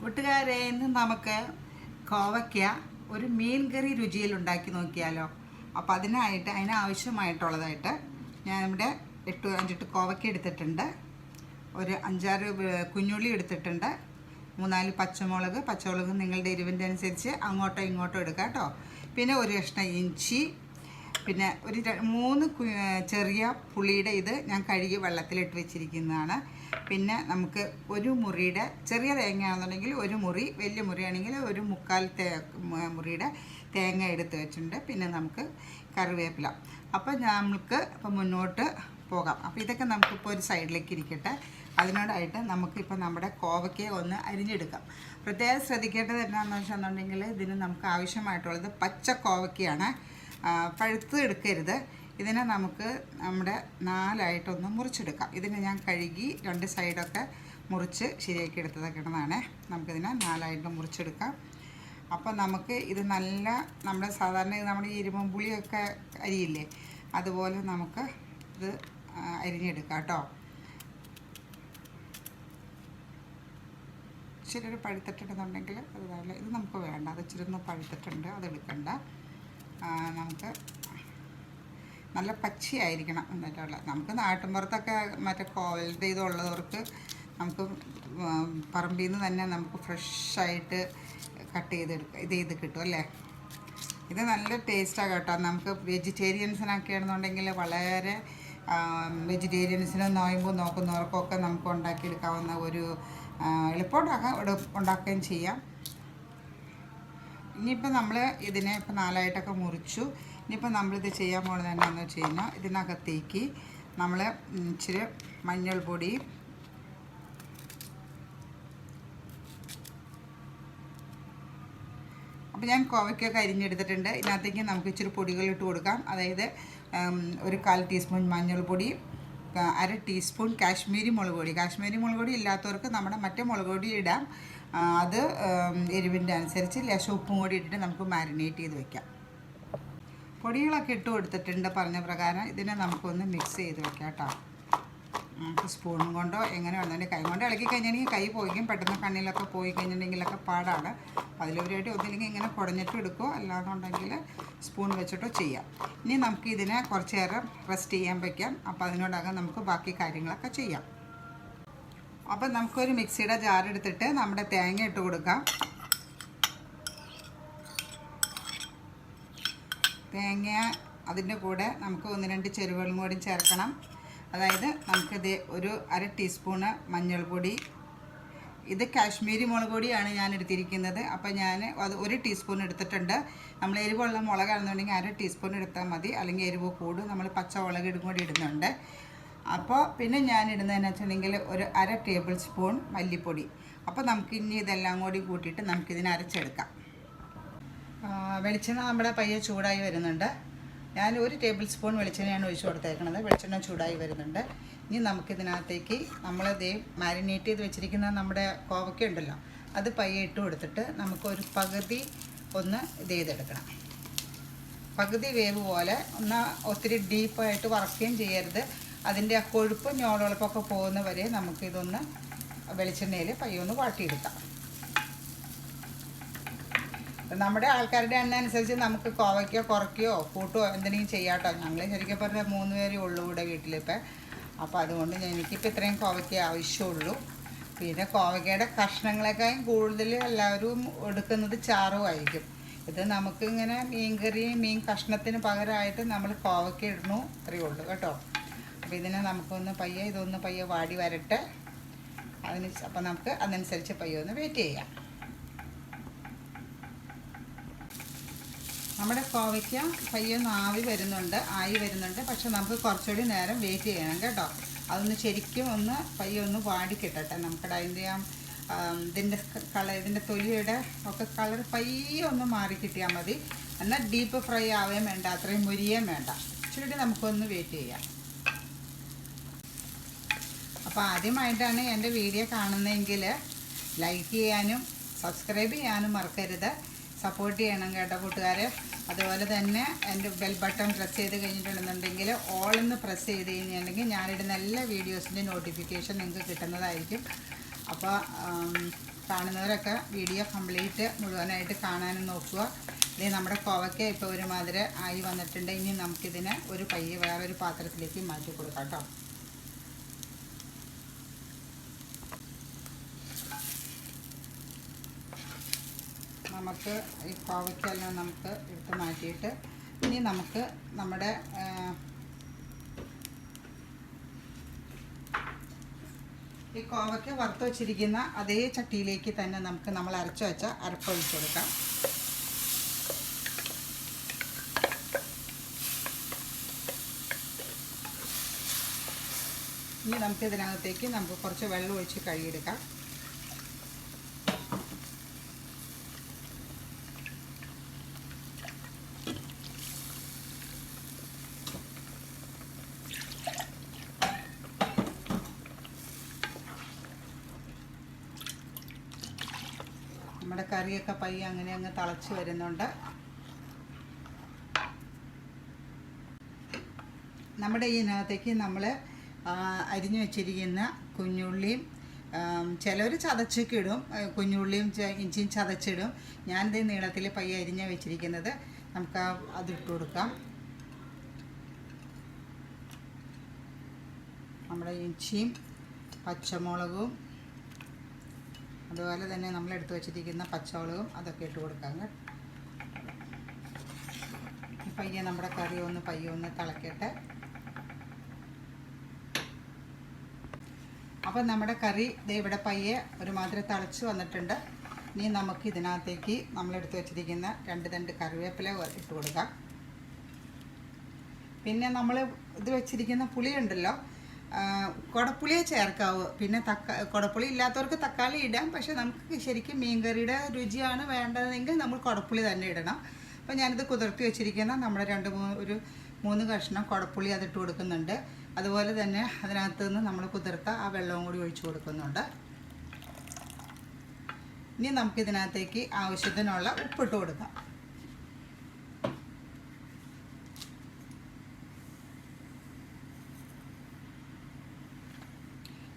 കൂട്ടുകാരെ ഇന്ന് നമുക്ക് കോവയ്ക്ക ഒരു മീൻ കറി രുചിയിൽ ഉണ്ടാക്കി നോക്കിയാലോ? അപ്പോൾ അതിനായിട്ട് അതിനാവശ്യമായിട്ടുള്ളതായിട്ട് ഞാൻ ഇവിടെ എട്ട് അഞ്ചെട്ട് കോവയ്ക്ക എടുത്തിട്ടുണ്ട്. ഒരു അഞ്ചാറ് കുഞ്ഞുള്ളി എടുത്തിട്ടുണ്ട്. മൂന്നാൽ പച്ചമുളക് പച്ചമുളക് നിങ്ങളുടെ എരിവിന്റെ അനുസരിച്ച് അങ്ങോട്ടോ ഇങ്ങോട്ടോ എടുക്കാം കേട്ടോ. പിന്നെ ഒരു കഷ്ണം ഇഞ്ചി പിന്നെ ഒരു മൂന്ന് ചെറിയ പുളിയുടെ ഇത് ഞാൻ കഴുകി വെള്ളത്തിലിട്ട് വെച്ചിരിക്കുന്നതാണ്. പിന്നെ നമുക്ക് ഒരു മുറിയുടെ ചെറിയ തേങ്ങയാണെന്നുണ്ടെങ്കിൽ ഒരു മുറി വലിയ മുറിയാണെങ്കിൽ ഒരു മുക്കാൽ തേ മുറിയുടെ തേങ്ങ എടുത്ത് വെച്ചിട്ടുണ്ട്. പിന്നെ നമുക്ക് കറിവേപ്പില. അപ്പോൾ നമുക്ക് അപ്പോൾ മുന്നോട്ട് പോകാം. അപ്പോൾ ഇതൊക്കെ നമുക്കിപ്പോൾ ഒരു സൈഡിലേക്ക് ഇരിക്കട്ടെ. അതിനോടായിട്ട് നമുക്കിപ്പോൾ നമ്മുടെ കോവയ്ക്ക ഒന്ന് അരിഞ്ഞെടുക്കാം. പ്രത്യേകം ശ്രദ്ധിക്കേണ്ടത് എന്താണെന്ന് വെച്ചിട്ടുണ്ടെങ്കിൽ ഇതിന് നമുക്ക് ആവശ്യമായിട്ടുള്ളത് പച്ച കോവയ്ക്കയാണ്. പഴുത്ത് എടുക്കരുത്. ഇതിനെ നമുക്ക് നമ്മുടെ നാലായിട്ടൊന്ന് മുറിച്ചെടുക്കാം. ഇതിനെ ഞാൻ കഴുകി രണ്ട് സൈഡൊക്കെ മുറിച്ച് ശരിയാക്കി എടുത്തതൊക്കെ ഇടുന്നതാണ്. നമുക്കിതിനെ നാലായിട്ട് മുറിച്ചെടുക്കാം. അപ്പോൾ നമുക്ക് ഇത് നല്ല നമ്മുടെ സാധാരണ നമ്മുടെ ഈ ഇരുമ്പം പുളിയൊക്കെ അരിയില്ലേ അതുപോലെ നമുക്ക് ഇത് അരിഞ്ഞെടുക്കാം കേട്ടോ. ഇച്ചിരി ഒരു പഴുത്തിട്ടുണ്ടെന്നുണ്ടെങ്കിൽ അത് നല്ല ഇത് നമുക്ക് വേണ്ട. അത് ഇച്ചിരി ഒന്ന് പഴുത്തിട്ടുണ്ട് അത് എടുക്കണ്ട. നമുക്ക് നല്ല പച്ചയായിരിക്കണം എന്നിട്ടുള്ള നമുക്ക് നാട്ടിൻപുറത്തൊക്കെ മറ്റേ കോവലിന്റെ ഇതുള്ളവർക്ക് നമുക്ക് പറമ്പിൽ നിന്ന് തന്നെ നമുക്ക് ഫ്രഷായിട്ട് കട്ട് ചെയ്തെടുക്കുക ഇത് ചെയ്ത് കിട്ടും അല്ലേ? ഇത് നല്ല ടേസ്റ്റാണ് കേട്ടോ. നമുക്ക് വെജിറ്റേറിയൻസിനൊക്കെ ആണെന്നുണ്ടെങ്കിൽ വളരെ വെജിറ്റേറിയൻസിന് നോയമ്പ് നോക്കുന്നവർക്കൊക്കെ നമുക്ക് ഉണ്ടാക്കിയെടുക്കാവുന്ന ഒരു എളുപ്പമുണ്ടാക്കാം എളു- ഉണ്ടാക്കുകയും ചെയ്യാം. ഇനിയിപ്പോൾ നമ്മൾ ഇതിനെ ഇപ്പോൾ നാലായിട്ടൊക്കെ മുറിച്ചു. ഇനിയിപ്പോൾ നമ്മളിത് ചെയ്യാൻ പോകുന്നത് എന്താണെന്ന് വെച്ച് കഴിഞ്ഞാൽ ഇതിനകത്തേക്ക് നമ്മൾ ഇച്ചിരി മഞ്ഞൾപ്പൊടി അപ്പോൾ ഞാൻ കോവയ്ക്കൊക്കെ അരിഞ്ഞെടുത്തിട്ടുണ്ട്. ഇതിനകത്തേക്ക് നമുക്ക് ഇച്ചിരി പൊടികൾ ഇട്ട് കൊടുക്കാം. അതായത് ഒരു കാൽ ടീസ്പൂൺ മഞ്ഞൾപ്പൊടി പൊടി അര ടീസ്പൂൺ കാശ്മീരി മുളക് പൊടി. കാശ്മീരി മുളക് പൊടി ഇല്ലാത്തവർക്ക് നമ്മുടെ മറ്റേ മുളക് പൊടി ഇടാം. അത് എരിവിന്റെ അനുസരിച്ച് ലേശം ഉപ്പും കൂടി ഇട്ടിട്ട് നമുക്ക് മാരിനേറ്റ് ചെയ്ത് വെക്കാം. പൊടികളൊക്കെ ഇട്ട് കൊടുത്തിട്ടുണ്ട് പറഞ്ഞ പ്രകാരം. ഇതിനെ നമുക്കൊന്ന് മിക്സ് ചെയ്ത് വെക്കാം കേട്ടോ. നമുക്ക് സ്പൂണും കൊണ്ടോ എങ്ങനെ വേണമെങ്കിൽ കൈ കൊണ്ട് ഇളക്കി കഴിഞ്ഞിട്ടുണ്ടെങ്കിൽ കൈ പോയിക്കും. പെട്ടെന്ന് കണ്ണിലൊക്കെ പോയി കഴിഞ്ഞിട്ടുണ്ടെങ്കിലൊക്കെ പാടാണ്. അതിലുപരിയായിട്ട് ഒന്നില്ലെങ്കിൽ ഇങ്ങനെ കുടഞ്ഞിട്ട് എടുക്കുമോ അല്ലാന്നുണ്ടെങ്കിൽ സ്പൂൺ വെച്ചിട്ടോ ചെയ്യാം. ഇനി നമുക്ക് ഇതിനെ കുറച്ച് നേരം റെസ്റ്റ് ചെയ്യാൻ വയ്ക്കാം അപ്പോൾ അതിനോടകം നമുക്ക് ബാക്കി കാര്യങ്ങളൊക്കെ ചെയ്യാം. അപ്പം നമുക്കൊരു മിക്സിയുടെ ജാർ എടുത്തിട്ട് നമ്മുടെ തേങ്ങ ഇട്ട് കൊടുക്കാം. തേങ്ങ അതിന്റെ കൂടെ നമുക്ക് ഒന്ന് രണ്ട് ചെരുവകളും കൂടി ചേർക്കണം. അതായത് നമുക്കിത് ഒരു അര ടീസ്പൂണ് മഞ്ഞൾപ്പൊടി ഇത് കാശ്മീരി മുളക് പൊടിയാണ് ഞാൻ എടുത്തിരിക്കുന്നത്. അപ്പോൾ ഞാൻ അത് ഒരു ടീസ്പൂൺ എടുത്തിട്ടുണ്ട്. നമ്മൾ എരിവുള്ള മുളകാണെന്നുണ്ടെങ്കിൽ അര ടീസ്പൂൺ എടുത്താൽ മതി. അല്ലെങ്കിൽ എരിവ് കൂടും. നമ്മൾ പച്ചമുളക് ഇടും കൂടി ഇടുന്നുണ്ട്. അപ്പോൾ പിന്നെ ഞാൻ ഇടുന്നതെന്ന് വെച്ചിട്ടുണ്ടെങ്കിൽ ഒരു അര ടേബിൾ സ്പൂൺ മല്ലിപ്പൊടി. അപ്പോൾ നമുക്ക് ഇനി ഇതെല്ലാം കൂടി കൂട്ടിയിട്ട് നമുക്കിതിനെ അരച്ചെടുക്കാം. വെളിച്ചെണ്ണ നമ്മുടെ പയ്യെ ചൂടായി വരുന്നുണ്ട്. ഞാൻ ഒരു ടേബിൾ സ്പൂൺ വെളിച്ചെണ്ണയാണ് ഒഴിച്ചു കൊടുത്തേക്കുന്നത് വെളിച്ചെണ്ണ ചൂടായി വരുന്നുണ്ട്. ഇനി നമുക്കിതിനകത്തേക്ക് ദേ മാരിനേറ്റ് ചെയ്ത് വെച്ചിരിക്കുന്ന നമ്മുടെ കോവയ്ക്ക ഉണ്ടല്ലോ അത് പയ്യെ ഇട്ട് കൊടുത്തിട്ട് നമുക്കൊരു പകുതി ഒന്ന് ഇത് ചെയ്തെടുക്കണം. പകുതി വേവ് പോലെ ഒന്ന് ഒത്തിരി ഡീപ്പായിട്ട് വറക്കുകയും ചെയ്യരുത്. അതിന്റെ ആ കൊഴുപ്പ് ഞോളുളപ്പൊക്കെ പോകുന്ന വരെ നമുക്കിതൊന്ന് വെളിച്ചെണ്ണയിൽ പയ്യൊന്ന് വാട്ടിയെടുക്കാം. നമ്മുടെ ആൾക്കാരുടെ എണ്ണ അനുസരിച്ച് നമുക്ക് കോവയ്ക്കോ കുറയ്ക്കോ കൂട്ടോ എന്തെങ്കിലും ചെയ്യാട്ടോ. ഞങ്ങൾ ശരിക്കും പറഞ്ഞാൽ മൂന്ന് പേരേ ഉള്ളൂ ഇവിടെ വീട്ടിലിപ്പോൾ അപ്പോൾ അതുകൊണ്ട് എനിക്കിപ്പോൾ ഇത്രയും കോവയ്ക്ക ആവശ്യമുള്ളൂ. പിന്നെ കോവയ്ക്കയുടെ കഷ്ണങ്ങളെക്കാളും കൂടുതൽ എല്ലാവരും എടുക്കുന്നത് ചാറുമായിരിക്കും. ഇത് നമുക്കിങ്ങനെ മീൻ കറി മീൻ കഷ്ണത്തിന് പകരമായിട്ട് നമ്മൾ കോവയ്ക്ക ഇടണു അത്രയേ ഉള്ളൂ കേട്ടോ. അപ്പോൾ ഇതിനെ നമുക്കൊന്ന് പയ്യെ ഇതൊന്ന് പയ്യെ വാടി വരട്ടെ. അതിന് അപ്പോൾ നമുക്ക് അതനുസരിച്ച് പയ്യെ ഒന്ന് വെയിറ്റ് ചെയ്യാം. നമ്മുടെ കോവയ്ക്ക പയ്യൊന്ന് ആവി വരുന്നുണ്ട് ആയി വരുന്നുണ്ട്. പക്ഷെ നമുക്ക് കുറച്ചുകൂടി നേരം വെയിറ്റ് ചെയ്യണം കേട്ടോ. അതൊന്ന് ശരിക്കും ഒന്ന് പയ്യൊന്ന് വാടി കിട്ടട്ടെ നമുക്കിടെ അതിന്റെ ആം, ഇതിന്റെ കളർ ഇതിന്റെ തൊലിയുടെ ഒക്കെ കളർ പയ്യെ ഒന്ന് മാറി കിട്ടിയാൽ മതി. എന്നാൽ ഡീപ്പ് ഫ്രൈ ആവുകയും വേണ്ട അത്രയും മുരിയേം വേണ്ട. ഇച്ചിരി നമുക്കൊന്ന് വെയിറ്റ് ചെയ്യാം. അപ്പോൾ ആദ്യമായിട്ടാണ് എന്റെ വീഡിയോ കാണുന്നതെങ്കിൽ ലൈക്ക് ചെയ്യാനും സബ്സ്ക്രൈബ് ചെയ്യാനും മറക്കരുത്. സപ്പോർട്ട് ചെയ്യണം കേട്ടോ കൂട്ടുകാരെ. അതുപോലെ തന്നെ എന്റെ ബെൽ ബട്ടൺ പ്രസ് ചെയ്ത് കഴിഞ്ഞിട്ടുണ്ടെന്നുണ്ടെങ്കിൽ ഓൾ എന്ന് പ്രസ് ചെയ്ത് കഴിഞ്ഞിട്ടുണ്ടെങ്കിൽ ഞാനിടുന്ന എല്ലാ വീഡിയോസിന്റെ നോട്ടിഫിക്കേഷൻ നിങ്ങൾക്ക് കിട്ടുന്നതായിരിക്കും. അപ്പോൾ കാണുന്നവരൊക്കെ വീഡിയോ കംപ്ലീറ്റ് മുഴുവനായിട്ട് കാണാനും നോക്കുക. ഇത് നമ്മുടെ കോവയ്ക്ക ഇപ്പോൾ ഒരുമാതിരി ആയി വന്നിട്ടുണ്ട്. ഇനി നമുക്കിതിനെ ഒരു പയ്യെ വേറൊരു പാത്രത്തിലേക്ക് മാറ്റി കൊടുക്കാം കേട്ടോ. നമുക്ക് ഈ കോവയ്ക്കെല്ലാം നമുക്ക് എടുത്ത് മാറ്റിയിട്ട് ഇനി നമുക്ക് നമ്മുടെ ഈ കോവയ്ക്ക് വറുത്ത് വെച്ചിരിക്കുന്ന അതേ ചട്ടിയിലേക്ക് തന്നെ നമുക്ക് നമ്മൾ അരച്ച് വെച്ച അരപ്പൊഴിച്ച് കൊടുക്കാം. ഇനി നമുക്ക് ഇതിനകത്തേക്ക് നമുക്ക് കുറച്ച് വെള്ളം ഒഴിച്ച് കഴുകിയെടുക്കാം നമ്മുടെ കറിയൊക്കെ പയ്യെ അങ്ങനെ അങ്ങ് തിളച്ച് വരുന്നുണ്ട്. നമ്മുടെ ഇതിനകത്തേക്ക് നമ്മൾ അരിഞ്ഞു വെച്ചിരിക്കുന്ന കുഞ്ഞുള്ളിയും ചിലർ ചതച്ചൊക്കെ ഇടും കുഞ്ഞുള്ളിയും ഇഞ്ചിയും ചതച്ചിടും ഞാനിത് നീളത്തിൽ പയ്യെ അരിഞ്ഞ വെച്ചിരിക്കുന്നത് നമുക്ക് അതിട്ട് കൊടുക്കാം. നമ്മുടെ ഇഞ്ചിയും പച്ചമുളകും അതുപോലെ തന്നെ നമ്മൾ എടുത്തു വെച്ചിരിക്കുന്ന പച്ചമുളകും അതൊക്കെ ഇട്ട് കൊടുക്കാം പയ്യെ നമ്മുടെ കറി ഒന്ന് പയ്യെ ഒന്ന് തിളക്കട്ടെ. അപ്പം നമ്മുടെ കറി ഇവിടെ പയ്യെ ഒരുമാതിരി തിളച്ച് വന്നിട്ടുണ്ട്. ഇനി നമുക്ക് ഇതിനകത്തേക്ക് നമ്മൾ എടുത്തു വെച്ചിരിക്കുന്ന രണ്ട് രണ്ട് കറിവേപ്പില ഇട്ട് കൊടുക്കാം. പിന്നെ നമ്മൾ ഇത് വെച്ചിരിക്കുന്ന പുളി ഉണ്ടല്ലോ ആ, കുടപ്പുളിയെ ചേർക്കാവൂ. പിന്നെ തക്ക കുടപ്പുളി ഇല്ലാത്തവർക്ക് തക്കാളി ഇടാം. പക്ഷെ നമുക്ക് ശരിക്കും മീൻകറിയുടെ രുചിയാണ് വേണ്ടതെങ്കിൽ നമ്മൾ കുടപ്പുളി തന്നെ ഇടണം. അപ്പോൾ ഞാനിത് കുതിർത്തി വെച്ചിരിക്കുന്ന നമ്മുടെ രണ്ട് മൂന്ന് ഒരു മൂന്ന് കഷ്ണം കുടപ്പുളി അതിട്ട് കൊടുക്കുന്നുണ്ട്. അതുപോലെ തന്നെ അതിനകത്ത് നിന്ന് നമ്മൾ കുതിർത്ത ആ വെള്ളവും കൂടി ഒഴിച്ചു കൊടുക്കുന്നുണ്ട്. ഇനി നമുക്കിതിനകത്തേക്ക് ആവശ്യത്തിനുള്ള ഉപ്പിട്ട് കൊടുക്കാം.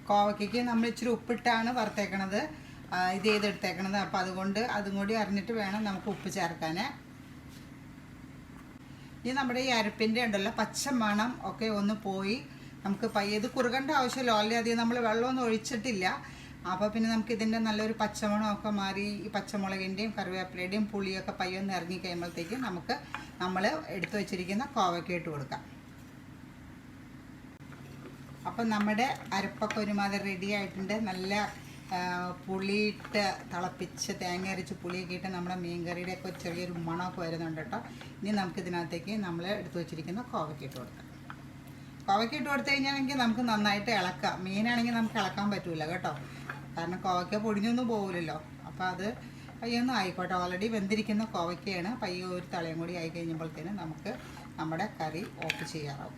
കോവയ്ക്ക് നമ്മൾ ഇച്ചിരി ഉപ്പിട്ടാണ് വറുത്തേക്കണത്. ഇത് ചെയ്തെടുത്തേക്കണത്. അപ്പോൾ അതുകൊണ്ട് അതും കൂടി അറിഞ്ഞിട്ട് വേണം നമുക്ക് ഉപ്പ് ചേർക്കാൻ ഇനി നമ്മുടെ ഈ അരപ്പിന്റെ ഉണ്ടല്ലോ പച്ച മണം ഒക്കെ ഒന്ന് പോയി നമുക്ക് ഇത് കുറുകേണ്ട ആവശ്യമില്ല. ഓൾറെഡി അധികം നമ്മൾ വെള്ളമൊന്നും ഒഴിച്ചിട്ടില്ല. അപ്പോൾ പിന്നെ നമുക്ക് ഇതിന്റെ നല്ലൊരു പച്ചമണം ഒക്കെ മാറി ഈ പച്ചമുളകിന്റെയും കറിവേപ്പിലയുടെയും പുളിയൊക്കെ പയ്യൊന്ന് ഇറങ്ങി കഴിയുമ്പോഴത്തേക്കും നമുക്ക് നമ്മൾ എടുത്തു വെച്ചിരിക്കുന്ന കോവയ്ക്ക് ഇട്ട് കൊടുക്കാം. അപ്പം നമ്മുടെ അരപ്പൊക്കെ ഒരുമാതിരി റെഡി ആയിട്ടുണ്ട്. നല്ല പുളിയിട്ട് തിളപ്പിച്ച് തേങ്ങ അരച്ച് പുളിയൊക്കെ ഇട്ട് നമ്മുടെ മീൻകറിയുടെ ഒക്കെ ചെറിയൊരു മണമൊക്കെ വരുന്നുണ്ട് കേട്ടോ. ഇനി നമുക്ക് ഇതിനകത്തേക്ക് നമ്മൾ എടുത്തു വെച്ചിരിക്കുന്ന കോവയ്ക്ക് ഇട്ട് കൊടുക്കാം. കോവയ്ക്ക് ഇട്ട് കൊടുത്തു കഴിഞ്ഞാണെങ്കിൽ നമുക്ക് നന്നായിട്ട് ഇളക്കാം. മീനാണെങ്കിൽ നമുക്ക് ഇളക്കാൻ പറ്റില്ല കേട്ടോ. കാരണം കോവയ്ക്ക പൊടിഞ്ഞൊന്നും പോകില്ലല്ലോ അപ്പോൾ അത് പയ്യൊന്നും ആയിക്കോട്ടെ. ഓൾറെഡി വെന്തിരിക്കുന്ന കോവയ്ക്കയാണ്. പയ്യെ ഒരു തളയും കൂടി ആയി നമുക്ക് നമ്മുടെ കറി ഓഫ് ചെയ്യാറാവും.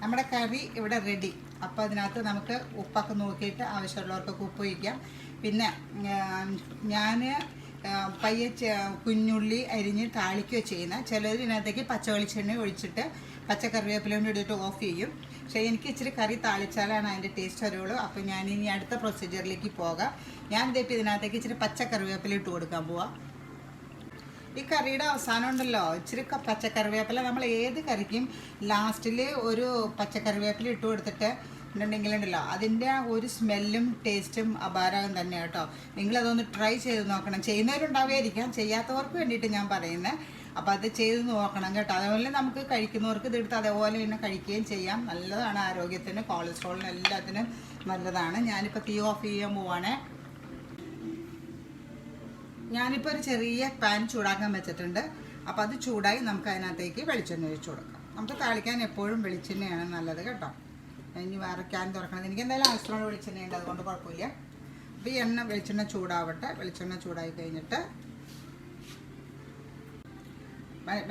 നമ്മുടെ കറി ഇവിടെ റെഡി അപ്പോൾ അതിനകത്ത് നമുക്ക് ഉപ്പൊക്കെ നോക്കിയിട്ട് ആവശ്യമുള്ളവർക്കൊക്കെ ഉപ്പ് വയ്ക്കാം പിന്നെ ഞാൻ പയ്യെ കുഞ്ഞുള്ളി അരിഞ്ഞ് താളിക്കുകയോ ചെയ്യുന്ന. ചിലർ ഇതിനകത്തേക്ക് പച്ച വെളിച്ചെണ്ണ ഒഴിച്ചിട്ട് പച്ച കറിവേപ്പില കൊണ്ട് എടുത്തിട്ട് ഓഫ് ചെയ്യും. പക്ഷേ എനിക്ക് ഇച്ചിരി കറി താളിച്ചാലാണ് അതിന്റെ ടേസ്റ്റ് വരുള്ളൂ. അപ്പോൾ ഞാൻ ഇനി അടുത്ത പ്രൊസീജിയറിലേക്ക് പോകാം. ഞാൻ ഇതിപ്പോൾ ഇതിനകത്തേക്ക് ഇച്ചിരി പച്ച കറിവേപ്പില ഇട്ട് കൊടുക്കാൻ പോവാം. ഈ കറിയുടെ അവസാനം ഉണ്ടല്ലോ ഇച്ചിരി പച്ചക്കറിവേപ്പില നമ്മൾ ഏത് കറിക്കും ലാസ്റ്റിൽ ഒരു പച്ചക്കറിവേപ്പില ഇട്ട് കൊടുത്തിട്ട് ഉണ്ടെങ്കിലുണ്ടല്ലോ അതിന്റെ ഒരു സ്മെല്ലും ടേസ്റ്റും അപാരകം തന്നെ കേട്ടോ. നിങ്ങളതൊന്ന് ട്രൈ ചെയ്ത് നോക്കണം. ചെയ്യുന്നവരുണ്ടാവുകയായിരിക്കാം ചെയ്യാത്തവർക്ക് വേണ്ടിയിട്ട് ഞാൻ പറയുന്നത് അപ്പോൾ അത് ചെയ്ത് നോക്കണം കേട്ടോ. അതുപോലെ നമുക്ക് കഴിക്കുന്നവർക്ക് ഇതെടുത്ത് അതേപോലെ തന്നെ കഴിക്കുകയും ചെയ്യാം. നല്ലതാണ് ആരോഗ്യത്തിന് കൊളസ്ട്രോളിന് എല്ലാത്തിനും നല്ലതാണ്. ഞാനിപ്പോൾ തീ ഓഫ് ചെയ്യാൻ പോവാണേ. ഞാനിപ്പോൾ ഒരു ചെറിയ പാൻ ചൂടാക്കാൻ വെച്ചിട്ടുണ്ട്. അപ്പോൾ അത് ചൂടായി നമുക്ക് അതിനകത്തേക്ക് വെളിച്ചെണ്ണ ഒഴിച്ച് കൊടുക്കാം. നമുക്ക് താളിക്കാൻ എപ്പോഴും വെളിച്ചെണ്ണയാണ് നല്ലത് കേട്ടോ. ഇനി വേറെ ക്യാൻ തുറക്കണത് എനിക്ക് എന്തായാലും ആസ്ട്രോൺ വെളിച്ചെണ്ണയുണ്ട് അതുകൊണ്ട് കുഴപ്പമില്ല. അപ്പോൾ ഈ എണ്ണ വെളിച്ചെണ്ണ ചൂടാവട്ടെ. വെളിച്ചെണ്ണ ചൂടായി കഴിഞ്ഞിട്ട്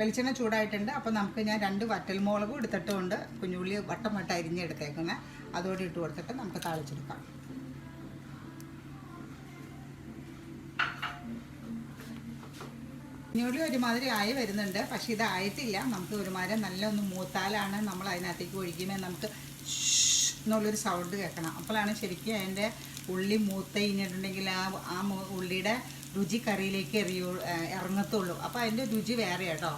വെളിച്ചെണ്ണ ചൂടായിട്ടുണ്ട്. അപ്പോൾ നമുക്ക് ഞാൻ രണ്ട് വറ്റൽമുളകും എടുത്തിട്ടുമുണ്ട് കുഞ്ഞുള്ളി വട്ടം വട്ടം അരിഞ്ഞെടുത്തേക്കുന്നത് അതോടെ ഇട്ട് കൊടുത്തിട്ട് നമുക്ക് താളിച്ചെടുക്കാം. കുഞ്ഞുള്ളി ഒരുമാതിരി ആയി വരുന്നുണ്ട്. പക്ഷേ ഇത് ആയിട്ടില്ല നമുക്ക് ഒരുമാതിരി നല്ല ഒന്ന് മൂത്താലാണ് നമ്മൾ അതിനകത്തേക്ക് ഒഴിക്കുന്നത് നമുക്ക് എന്നുള്ളൊരു സൗണ്ട് കേൾക്കണം. അപ്പോഴാണ് ശരിക്കും അതിന്റെ ഉള്ളി മൂത്ത കഴിഞ്ഞിട്ടുണ്ടെങ്കിൽ ആ ആ ഉള്ളിയുടെ രുചി കറിയിലേക്ക് എറിയൂ ഇറങ്ങത്തുള്ളൂ. അപ്പോൾ അതിന്റെ രുചി വേറെ കേട്ടോ.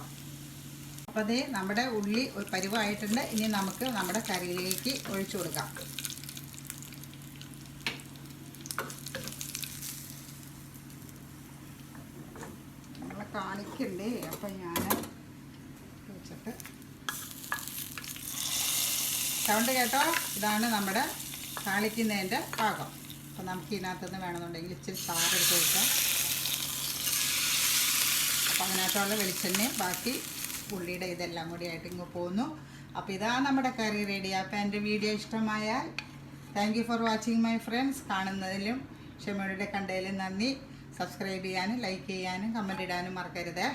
അപ്പോൾ അതേ നമ്മുടെ ഉള്ളി ഒരു പരിവായിട്ടുണ്ട്. ഇനി നമുക്ക് നമ്മുടെ കറിയിലേക്ക് ഒഴിച്ചു കൊടുക്കാം. കാണിക്കണ്ടേ അപ്പം ഞാൻ വെച്ചിട്ട് സൗണ്ട് കേട്ടോ? ഇതാണ് നമ്മുടെ താളിക്കുന്നതിന്റെ പാകം അപ്പം നമുക്ക് ഇതിനകത്തുനിന്ന് വേണമെന്നുണ്ടെങ്കിൽ ഇച്ചിരി സാറെടുത്ത് വെക്കാം അപ്പം അതിനകത്തുള്ള വെളിച്ചെണ്ണയും ബാക്കി ഉള്ളിയുടെ ഇതെല്ലാം കൂടി ആയിട്ട് ഇങ്ങ് പോകുന്നു അപ്പോൾ ഇതാ നമ്മുടെ കറി റെഡി അപ്പം എന്റെ വീഡിയോ ഇഷ്ടമായാൽ thank you for watching my friends കാണുന്നതിലും ക്ഷമയുടെ കണ്ടതിലും നന്ദി. സബ്സ്ക്രൈബ് ചെയ്യാനും ലൈക്ക് ചെയ്യാനും കമന്റ് ഇടാനും മറക്കരുത്.